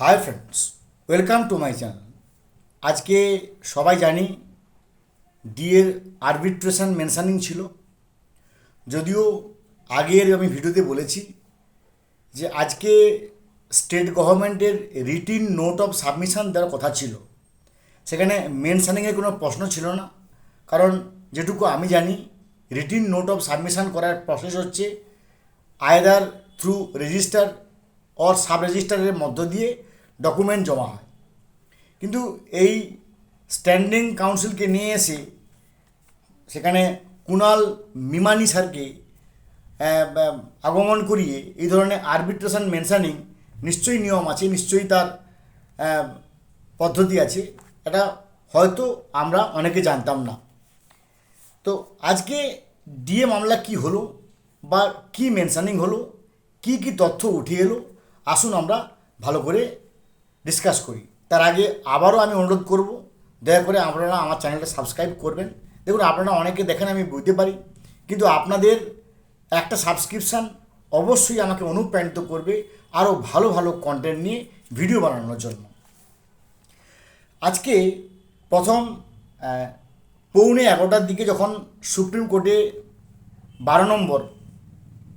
Hi friends welcome to my channel আজকে সবাই জানি ডিএর আরবিট্রেশন মেনশানিং ছিল। যদিও আগের আমি ভিডিওতে বলেছি যে আজকে স্টেট গভর্নমেন্টের রিটিন নোট অফ সাবমিশন দেওয়ার কথা ছিল। সেখানে মেনশানিংয়ের কোনো প্রশ্ন ছিল না। কারণ যেটুকু আমি জানি রিটিন নোট অফ সাবমিশন করার প্রসেস হচ্ছে either through registrar or sub রেজিস্টারের মধ্য দিয়ে ডকুমেন্ট জমা হয়। কিন্তু এই স্ট্যান্ডিং কাউন্সিলকে নিয়ে এসে সেখানে কুণাল মিমানি স্যারকে আগমন করিয়ে এই ধরনের আরবিট্রেশন মেনশানিং নিশ্চয়ই নিয়ম আছে, নিশ্চয়ই তার পদ্ধতি আছে। এটা হয়তো আমরা অনেকে জানতাম না। তো আজকে ডিএ মামলা কি হলো বা কি মেনশানিং হলো, কি কি তথ্য উঠে এলো, আসুন আমরা ভালো করে ডিসকাস করি। তার আগে আবারও আমি অনুরোধ করব, দয়া করে আপনারা আমার চ্যানেলটা সাবস্ক্রাইব করবেন। দেখুন, আপনারা অনেকে দেখেন আমি বুঝতে পারি, কিন্তু আপনাদের একটা সাবস্ক্রিপশান অবশ্যই আমাকে অনুপ্রাণিত করবে আরও ভালো ভালো কন্টেন্ট নিয়ে ভিডিও বানানোর জন্য। আজকে প্রথম পৌনে এগারোটার দিকে যখন সুপ্রিম কোর্টে বারো নম্বর,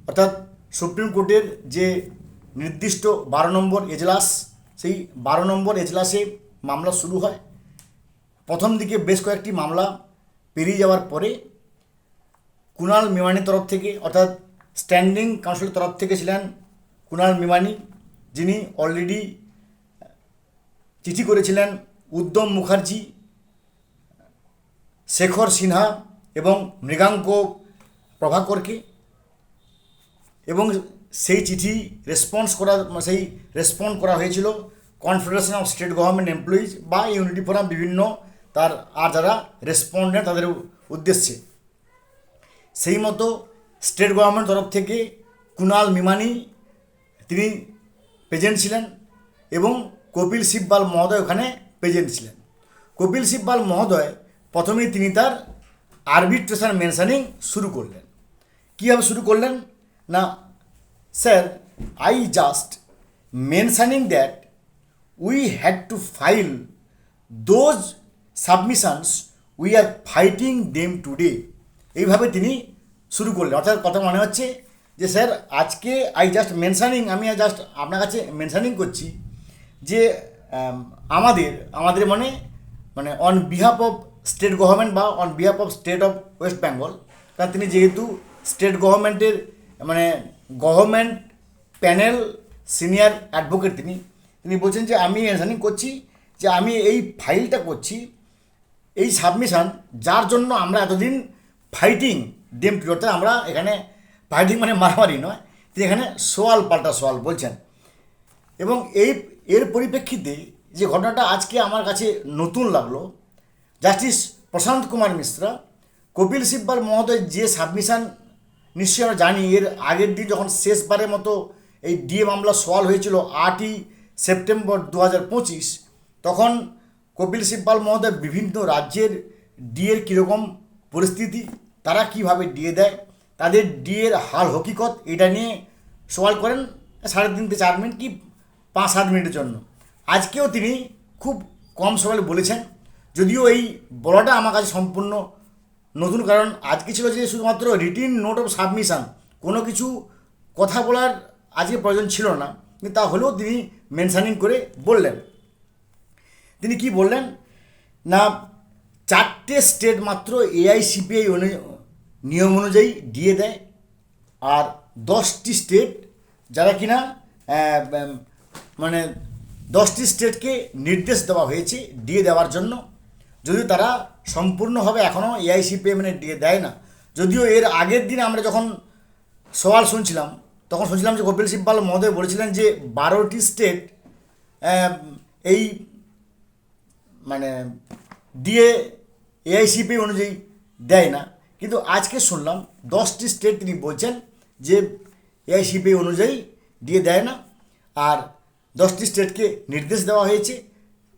অর্থাৎ সুপ্রিম কোর্টের যে নির্দিষ্ট বারো নম্বর এজলাস সেই বারো নম্বর এজলাসে মামলা শুরু হয়। প্রথম দিকে বেশ কয়েকটি মামলা পেরিয়ে যাওয়ার পরে কুণাল মিমানির তরফ থেকে, অর্থাৎ স্ট্যান্ডিং কাউন্সিলের তরফ থেকে ছিলেন কুণাল মিমানি, যিনি অলরেডি চিঠি করেছিলেন উদ্যম মুখার্জি, শেখর সিনহা এবং মৃগাঙ্ক প্রভাকরকে এবং সেই চিঠি রেসপন্স করা, সেই রেসপন্ড করা হয়েছিল confederation of state government employees বা ইউনিটি ফোরাম বিভিন্ন তার, আর যারা রেসপন্ড রেসপন্ডেন্ট তাদের উদ্দেশ্যে। সেই মতো স্টেট গভর্নমেন্ট তরফ থেকে কুনাল মিমানি, তিনি প্রেজেন্ট ছিলেন এবং কপিল সিব্বাল মহোদয় ওখানে প্রেজেন্ট ছিলেন। কপিল সিব্বাল মহোদয় প্রথমেই তিনি তার আরবিট্রেশন মেনশানিং শুরু করলেন। কীভাবে শুরু করলেন? না sir I just mentioning that we had to file those submissions we are fighting them today এইভাবে তিনি শুরু করলেন। অর্থাৎ কথা মনে হচ্ছে যে স্যার আজকে আই জাস্ট মেনশানিং আমি জাস্ট আপনার কাছে মেনশানিং করছি যে আম, আমাদের আমাদের মানে মানে on behalf of state government বা on behalf of state of West Bengal কারণ তিনি যেহেতু স্টেট গভর্নমেন্টের মানে গভর্নমেন্ট প্যানেল সিনিয়র অ্যাডভোকেট তিনি তিনি বলছেন যে আমি মেনশানিং করছি, যে আমি এই ফাইলটা করছি, এই সাবমিশন যার জন্য আমরা এতদিন ফাইটিং ডেম অর্থাৎ আমরা এখানে ফাইটিং মানে মারামারি নয়, তিনি এখানে সোয়াল পাল্টা সোয়াল বলছেন। এবং এই, এর পরিপ্রেক্ষিতে যে ঘটনাটা আজকে আমার কাছে নতুন লাগল জাস্টিস প্রশান্ত কুমার মিশ্রা, কপিল সিব্বাল মহোদয় যে সাবমিশন নিশ্চয়ই আমরা জানি, এর আগের দিন যখন শেষবারের মতো এই ডিএ মামলা সওয়াল হয়েছিল আটই সেপ্টেম্বর দু হাজার পঁচিশ, তখন কপিল সিব্বাল মহোদয় বিভিন্ন রাজ্যের ডিএর কীরকম পরিস্থিতি, তারা কীভাবে ডিএ দেয়, তাদের ডিএর হাল হকিকত, এটা নিয়ে সওয়াল করেন সাড়ে তিন থেকে চার মিনিট কি পাঁচ সাত মিনিটের জন্য। আজকেও তিনি খুব কম সময়ে বলেছেন, যদিও এই বলাটা আমার কাছে সম্পূর্ণ নতুন কারণ আজকে ছিল যে শুধুমাত্র রিটিন নোট অফ সাবমিশন কোনো কিছু কথা বলার আজকে প্রয়োজন ছিল না, কিন্তু তা হলেও তিনি মেনশানিং করে বললেন। তিনি কি বললেন? না, চারটে স্টেট মাত্র এআইসিপিআই নিয়ম অনুযায়ী দিয়ে দেয়, আর দশটি স্টেট যারা কিনা মানে দশটি স্টেটকে নির্দেশ দেওয়া হয়েছে দিয়ে দেওয়ার জন্য যদিও তারা সম্পূর্ণভাবে এখনও এআইসিপিএ মানে দিয়ে দেয় না। যদিও এর আগের দিন আমরা যখন সওয়াল শুনছিলাম, তখন শুনছিলাম যে কপিল সিব্বাল মহোদয় বলেছিলেন যে বারোটি স্টেট এই মানে দিয়ে এআইসিপি অনুযায়ী দেয় না। কিন্তু আজকে শুনলাম দশটি স্টেট তিনি বলছেন যে এআইসিপি অনুযায়ী দিয়ে দেয় না। আর দশটি স্টেটকে নির্দেশ দেওয়া হয়েছে।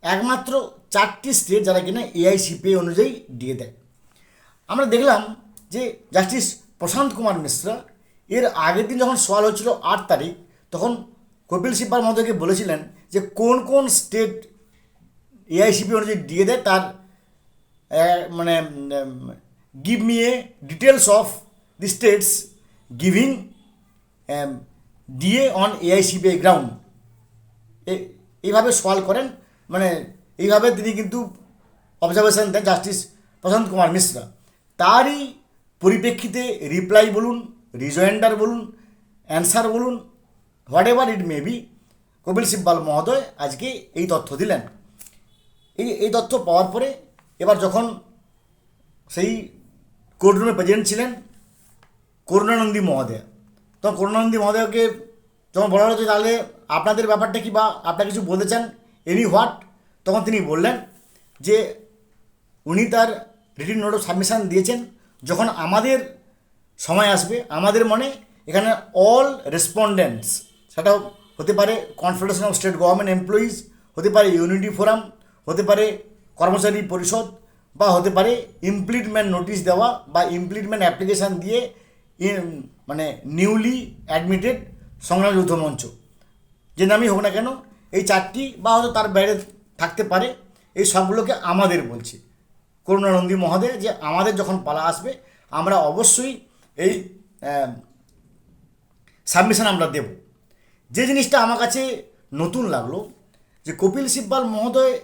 একমাত্র চারটি স্টেট যারা কিনা এআইসিপি অনুযায়ী দিয়ে দেয়। আমরা দেখলাম যে জাস্টিস প্রশান্ত কুমার মিশ্রা, এর আগের দিন যখন সওয়াল হচ্ছিল আট তারিখ, তখন কপিল সিব্বাল মহোদয়কে বলেছিলেন যে কোন কোন স্টেট এআইসিপি অনুযায়ী দিয়ে দেয়, তার মানে give me a details of the states giving DA on AICPI ground এইভাবে সওয়াল করেন মানে এইভাবে তিনি কিন্তু অবজারভেশন দেন জাস্টিস প্রশান্ত কুমার মিশ্রা। তারই পরিপ্রেক্ষিতে রিপ্লাই বলুন রিজয়েন্ডার বলুন অ্যান্সার বলুন whatever it may be Kapil Sibal মহোদয় আজকে এই তথ্য দিলেন। এই এই তথ্য পাওয়ার পরে এবার যখন সেই কোর্টরুমে প্রেজেন্ট ছিলেন করুণানন্দী মহোদয় তখন করুণানন্দী মহোদয়কে যখন বলা যে তাহলে আপনাদের ব্যাপারটা কি বা আপনারা কিছু বলতে চান এনি হোয়াট তখন তিনি বললেন যে উনি তার রিটিন নোট অফ সাবমিশন দিয়েছেন। যখন আমাদের সময় আসবে, আমাদের মনে এখানে অল রেসপন্ডেন্টস সেটা হতে পারে confederation of state government employees হতে পারে ইউনিটি ফোরাম হতে পারে কর্মচারী পরিষদ বা হতে পারে ইমপ্লিটমেন্ট নোটিশ দেওয়া বা ইমপ্লিটমেন্ট অ্যাপ্লিকেশান দিয়ে মানে নিউলি অ্যাডমিটেড সংগ্রাম যৌথ মঞ্চ। যে নামই হোক না কেন, এই চারটি বা হয়তো তার বাইরে থাকতে পারে, এই সবগুলোকে আমাদের বলছি। করুণানন্দী মহোদয়, যে আমাদের যখন পালা আসবে, আমরা অবশ্যই এই সাবমিশন আমরা দেব। যে জিনিসটা আমার কাছে নতুন লাগল, যে কপিল সিব্বাল মহোদয়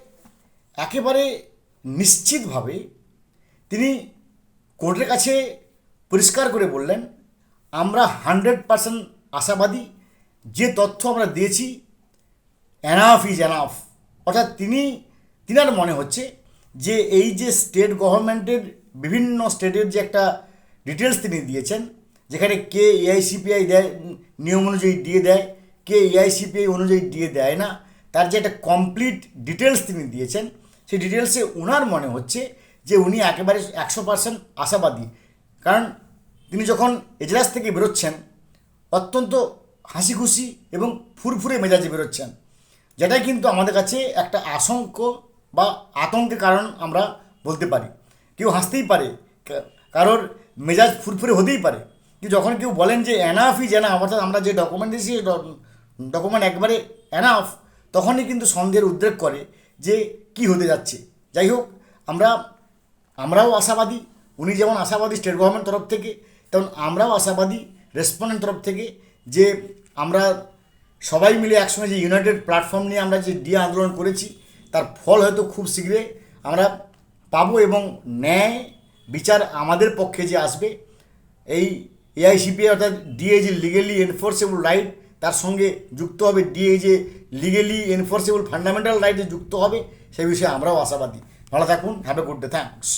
একেবারে নিশ্চিতভাবে তিনি কোর্টের কাছে পরিষ্কার করে বললেন, আমরা হান্ড্রেড পার্সেন্ট আশাবাদী, যে তথ্য আমরা দিয়েছি অ্যানাফ ইজ অ্যানাফ অর্থাৎ তিনি, তিনার মনে হচ্ছে যে এই যে স্টেট গভর্নমেন্টের বিভিন্ন স্টেটের যে একটা ডিটেলস তিনি দিয়েছেন, যেখানে কে এআইসিপিআই দেয়, নিয়ম অনুযায়ী দিয়ে দেয়, কে এআইসিপিআই অনুযায়ী দিয়ে দেয় না, তার যে একটা কমপ্লিট ডিটেলস তিনি দিয়েছেন, সেই ডিটেলসে ওনার মনে হচ্ছে যে উনি একেবারে একশো পার্সেন্ট আশাবাদী। কারণ তিনি যখন এজলাস থেকে বেরোচ্ছেন, অত্যন্ত হাসি খুশি এবং ফুরফুরে মেজাজে বেরোচ্ছেন। যেটা কিন্তু আমাদের কাছে একটা আশঙ্ক বা আতঙ্কের কারণ আমরা বলতে পারি। কেউ হাসতেই পারে কারোর মেজাজ ফুরফুরে হতেই পারে। কিন্তু যখন কেউ বলেন যে অ্যানাফ ইজ অ্যানাফ অর্থাৎ আমরা যে ডকুমেন্ট দিয়েছি ডকুমেন্ট একবারে অ্যানাফ তখনই কিন্তু সন্দেহের উদ্রেক করে যে, কি হতে যাচ্ছে। যাই হোক, আমরা, আমরাও আশাবাদী। উনি যেমন আশাবাদী স্টেট গভর্নমেন্ট তরফ থেকে, তেমন আমরাও আশাবাদী রেসপন্ডেন্ট তরফ থেকে যে, আমরা সবাই মিলে একসঙ্গে যে ইউনাইটেড প্ল্যাটফর্ম নিয়ে আমরা যে ডিএ আন্দোলন করেছি, তার ফল হয়তো খুব শীঘ্রই আমরা পাবো এবং ন্যায় বিচার আমাদের পক্ষে যে আসবে, এই এআইসিপি অর্থাৎ ডিএ যে লিগেলি এনফোর্সেবল রাইট তার সঙ্গে যুক্ত হবে ডিএ যে লিগেলি এনফোর্সেবল ফান্ডামেন্টাল রাইটে যুক্ত হবে, সেই বিষয়ে আমরাও আশাবাদী। ভালো থাকুন have a good day thanks